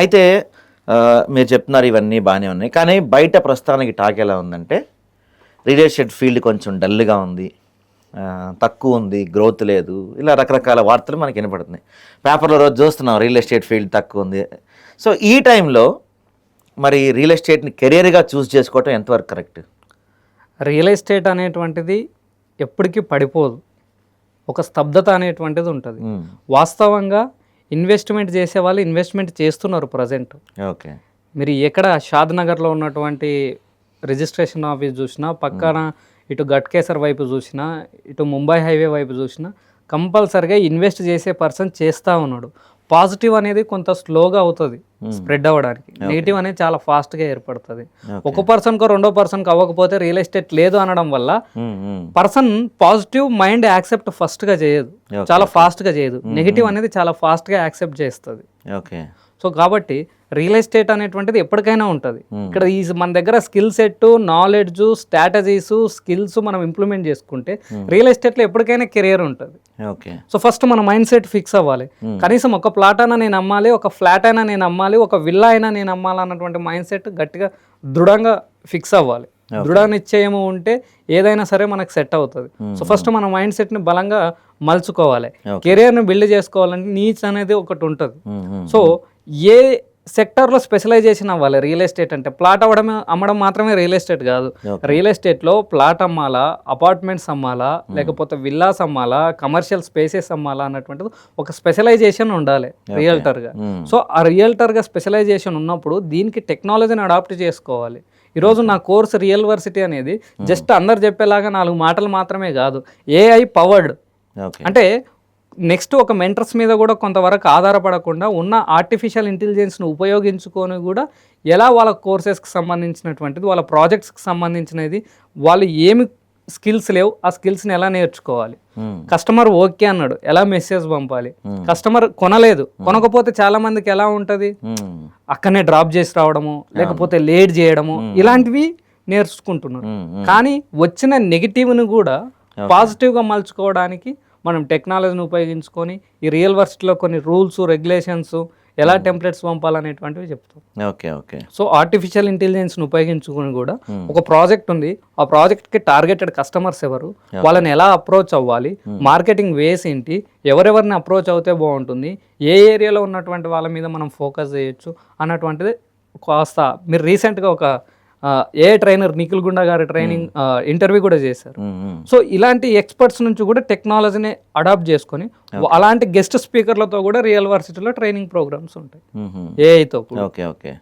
అయితే మీరు చెప్తున్నారు ఇవన్నీ బాగానే ఉన్నాయి. కానీ బయట ప్రస్తుతానికి టాక్ ఎలా ఉందంటే రియల్ ఎస్టేట్ ఫీల్డ్ కొంచెం డల్గా ఉంది. తక్కువ ఉంది గ్రోత్ లేదు. ఇలా రకరకాల వార్తలు మనకి వినపడుతున్నాయి. పేపర్లో రోజు చూస్తున్నాం రియల్ ఎస్టేట్ ఫీల్డ్ తక్కువ ఉంది. సో ఈ టైంలో మరి రియల్ ఎస్టేట్ని కెరియర్గా చూస్ చేసుకోవటం ఎంతవరకు కరెక్ట్? రియల్ ఎస్టేట్ అనేటువంటిది ఎప్పటికీ పడిపోదు. ఒక స్తబ్దత అనేటువంటిది ఉంటుంది. వాస్తవంగా ఇన్వెస్ట్మెంట్ చేసే వాళ్ళు ఇన్వెస్ట్మెంట్ చేస్తున్నారు ప్రజెంట్ ఓకే. మీరు ఎక్కడ షాద్ నగర్లో ఉన్నటువంటి రిజిస్ట్రేషన్ ఆఫీస్ చూసినా పక్కన ఇటు గట్కేసర్ వైపు చూసినా ఇటు ముంబై హైవే వైపు చూసినా కంపల్సరిగా ఇన్వెస్ట్ చేసే పర్సన్ చేస్తూ ఉన్నాడు. పాజిటివ్ అనేది కొంత స్లోగా అవుతుంది స్ప్రెడ్ అవ్వడానికి. నెగిటివ్ అనేది చాలా ఫాస్ట్గా ఏర్పడుతుంది. ఒక పర్సన్కో రెండో పర్సన్కి అవ్వకపోతే రియల్ ఎస్టేట్ లేదు అనడం వల్ల పర్సన్ పాజిటివ్ మైండ్ యాక్సెప్ట్ ఫస్ట్గా చేయదు. Okay, చాలా ఫాస్ట్గా చేయదు. నెగిటివ్ అనేది చాలా ఫాస్ట్గా యాక్సెప్ట్ చేస్తుంది. ఓకే సో కాబట్టి రియల్ ఎస్టేట్ అనేటువంటిది ఎప్పటికైనా ఉంటుంది. Hmm. ఇక్కడ ఈ మన దగ్గర skill set knowledge strategies skills మనం ఇంప్లిమెంట్ చేసుకుంటే రియల్ ఎస్టేట్లో ఎప్పటికైనా కెరియర్ ఉంటుంది. ఓకే సో ఫస్ట్ మన మైండ్ సెట్ ఫిక్స్ అవ్వాలి. కనీసం ఒక ప్లాట్ అయినా నేను అమ్మాలి ఒక ఫ్లాట్ అయినా నేను అమ్మాలి ఒక విల్లా అయినా నేను అమ్మాలి అన్నటువంటి మైండ్ సెట్ గట్టిగా దృఢంగా ఫిక్స్ అవ్వాలి. దృఢ నిశ్చయము ఉంటే ఏదైనా సరే మనకు సెట్ అవుతుంది. సో ఫస్ట్ మన మైండ్ సెట్ని బలంగా మలుచుకోవాలి. కెరియర్ని బిల్డ్ చేసుకోవాలంటే నీచ్ అనేది ఒకటి ఉంటుంది. సో ఏ సెక్టర్లో స్పెషలైజేషన్ అవ్వాలి? రియల్ ఎస్టేట్ అంటే ప్లాట్ అవ్వడం అమ్మడం మాత్రమే రియల్ ఎస్టేట్ కాదు. రియల్ ఎస్టేట్లో ప్లాట్ అమ్మాలా అపార్ట్మెంట్స్ అమ్మాలా లేకపోతే విల్లాస్ అమ్మాలా కమర్షియల్ స్పేసెస్ అమ్మాలా అన్నటువంటిది ఒక స్పెషలైజేషన్ ఉండాలి రియల్టర్గా సో ఆ రియల్టర్గా స్పెషలైజేషన్ ఉన్నప్పుడు దీనికి టెక్నాలజీని అడాప్ట్ చేసుకోవాలి. ఈరోజు నా కోర్స్ రియల్ వర్సిటీ అనేది జస్ట్ అందరు చెప్పేలాగా నాలుగు మాటలు మాత్రమే కాదు ఏఐ పవర్డ్ అంటే నెక్స్ట్ ఒక మెంటర్స్ మీద కూడా కొంతవరకు ఆధారపడకుండా ఉన్న ఆర్టిఫిషియల్ ఇంటెలిజెన్స్ను ఉపయోగించుకొని కూడా ఎలా వాళ్ళ కోర్సెస్కి సంబంధించినటువంటిది వాళ్ళ ప్రాజెక్ట్స్కి సంబంధించినది వాళ్ళు ఏమి స్కిల్స్ లేవు. ఆ స్కిల్స్ని ఎలా నేర్చుకోవాలి? కస్టమర్ ఓకే అన్నాడు. ఎలా మెసేజ్ పంపాలి? కస్టమర్ కొనలేదు. కొనకపోతే చాలా మందికి ఎలా ఉంటుంది? అక్కడనే డ్రాప్ చేసి రావడము లేకపోతే లేట్ చేయడము ఇలాంటివి నేర్చుకుంటున్నారు. కానీ వచ్చిన నెగిటివ్ని కూడా పాజిటివ్గా మలుచుకోవడానికి మనం టెక్నాలజీని ఉపయోగించుకొని ఈ రియల్ వర్సిటీలో కొన్ని రూల్స్ రెగ్యులేషన్స్ ఎలా టెంప్లెట్స్ పంపాలనేటువంటివి చెప్తాం. Okay okay. సో ఆర్టిఫిషియల్ ఇంటెలిజెన్స్ని ఉపయోగించుకుని కూడా ఒక ప్రాజెక్ట్ ఉంది. ఆ ప్రాజెక్ట్కి టార్గెటెడ్ కస్టమర్స్ ఎవరు? వాళ్ళని ఎలా అప్రోచ్ అవ్వాలి? మార్కెటింగ్ వేస్ ఏంటి? ఎవరెవరిని అప్రోచ్ అవుతే బాగుంటుంది? ఏ ఏరియాలో ఉన్నటువంటి వాళ్ళ మీద మనం ఫోకస్ చేయొచ్చు? అన్నటువంటిది కాస్త మీరు రీసెంట్గా ఒక ఏ ట్రైనర్ నిఖిల్ గుండా గారి ట్రైనింగ్ ఇంటర్వ్యూ కూడా చేశారు. సో ఇలాంటి ఎక్స్పర్ట్స్ నుంచి కూడా టెక్నాలజీని అడాప్ట్ చేసుకొని అలాంటి గెస్ట్ స్పీకర్లతో కూడా రియల్ వర్సిటీలో ట్రైనింగ్ ప్రోగ్రామ్స్ ఉంటాయి. ఏఐతో ఓకే ఓకే.